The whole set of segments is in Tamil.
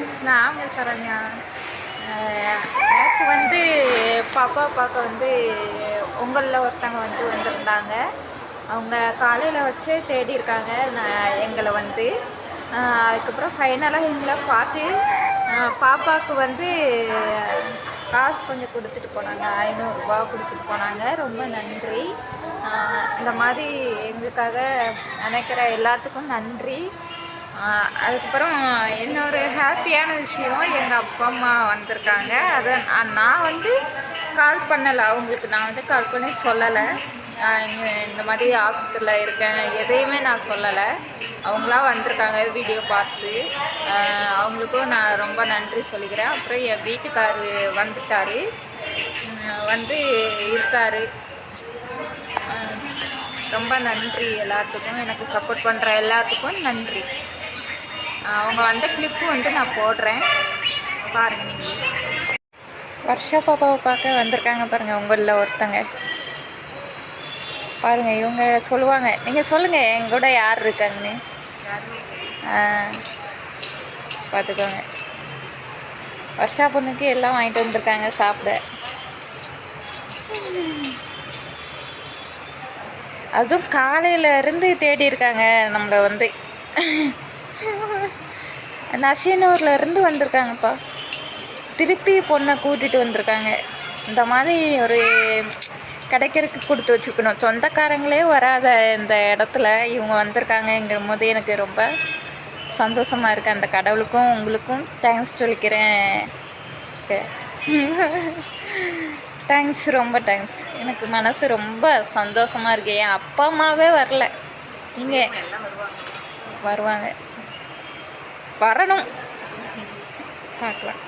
இருந்துச்சுன்னா நான் சரண்யா நேற்று வந்து பாப்பா பார்க்க வந்து உங்களில் ஒருத்தவங்க வந்து வந்திருந்தாங்க. அவங்க காலையில் வச்சு தேடி இருக்காங்க நான் எங்களை வந்து. அதுக்கப்புறம் ஃபைனலாக எங்களை பார்த்து பாப்பாவுக்கு வந்து காசு கொஞ்சம் கொடுத்துட்டு போனாங்க. ஐநூறுரூவா கொடுத்துட்டு போனாங்க. ரொம்ப நன்றி. இந்த மாதிரி எங்களுக்காக நினைக்கிற எல்லாத்துக்கும் நன்றி. அதுக்கப்புறம் இன்னொரு ஹாப்பியான விஷயம் எங்கள் அப்பா அம்மா வந்திருக்காங்க. அதை நான் வந்து கால் பண்ணலை. அவங்களுக்கு நான் வந்து கால் பண்ணி சொல்லலை. இந்த மாதிரி ஆஸ்பத்திரியில் இருக்கேன். எதையுமே நான் சொல்லலை. அவங்களா வந்திருக்காங்க வீடியோ பார்த்து. அவங்களுக்கும் நான் ரொம்ப நன்றி சொல்லிக்கிறேன். அப்புறம் என் வீட்டுக்கார் வந்துட்டார். வந்து இருக்கார். ரொம்ப நன்றி எல்லாத்துக்கும். எனக்கு சப்போர்ட் பண்ணுற எல்லாத்துக்கும் நன்றி. அவங்க வந்த கிளிப்பு வந்து நான் போடுறேன். பாருங்க நீங்கள் வர்ஷா பாப்பாவை பார்க்க வந்திருக்காங்க பாருங்கள் உங்களில் ஒருத்தங்க. பாருங்கள் இவங்க சொல்லுவாங்க. நீங்கள் சொல்லுங்கள் எங்கூட யார் இருக்காங்கன்னு. பார்த்துக்கோங்க. வர்ஷா பொண்ணுக்கு எல்லாம் வாங்கிட்டு வந்திருக்காங்க சாப்பிட. அதுவும் காலையில இருந்து தேடி இருக்காங்க நம்மளை வந்து. நசினூர்ல இருந்து வந்திருக்காங்கப்பா. திருப்பி பொண்ணை கூட்டிட்டு வந்திருக்காங்க. இந்த மாதிரி ஒரு கிடைக்கிறதுக்கு கொடுத்து வச்சுக்கணும். சொந்தக்காரங்களே வராத இந்த இடத்துல இவங்க வந்திருக்காங்கங்கிற போது எனக்கு ரொம்ப சந்தோஷமா இருக்கு. அந்த கடவுளுக்கும் உங்களுக்கும் தேங்க்ஸ் சொல்லிக்கிறேன் தேங்க்ஸ் ரொம்ப தேங்க்ஸ் எனக்கு மனசு ரொம்ப சந்தோஷமா இருக்கு. என் அப்பா அம்மாவே வரல. இங்கே வருவாங்க. வரணும். பார்க்கலாம்.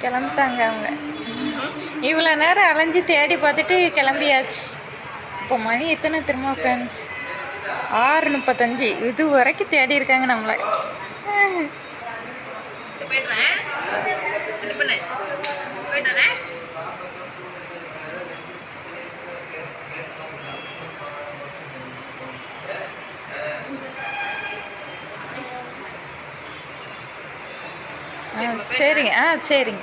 கிளம்பிட்டாங்க அவங்க. இவ்வளோ நேரம் அலைஞ்சு தேடி பார்த்துட்டு கிளம்பியாச்சு. இப்போ மணி எத்தனை திரும்ப ஃப்ரெண்ட்ஸ் ஆறு முப்பத்தஞ்சு. இது வரைக்கும் தேடி இருக்காங்க நம்மளை. ஆ சரிங்க ஆ சரிங்க.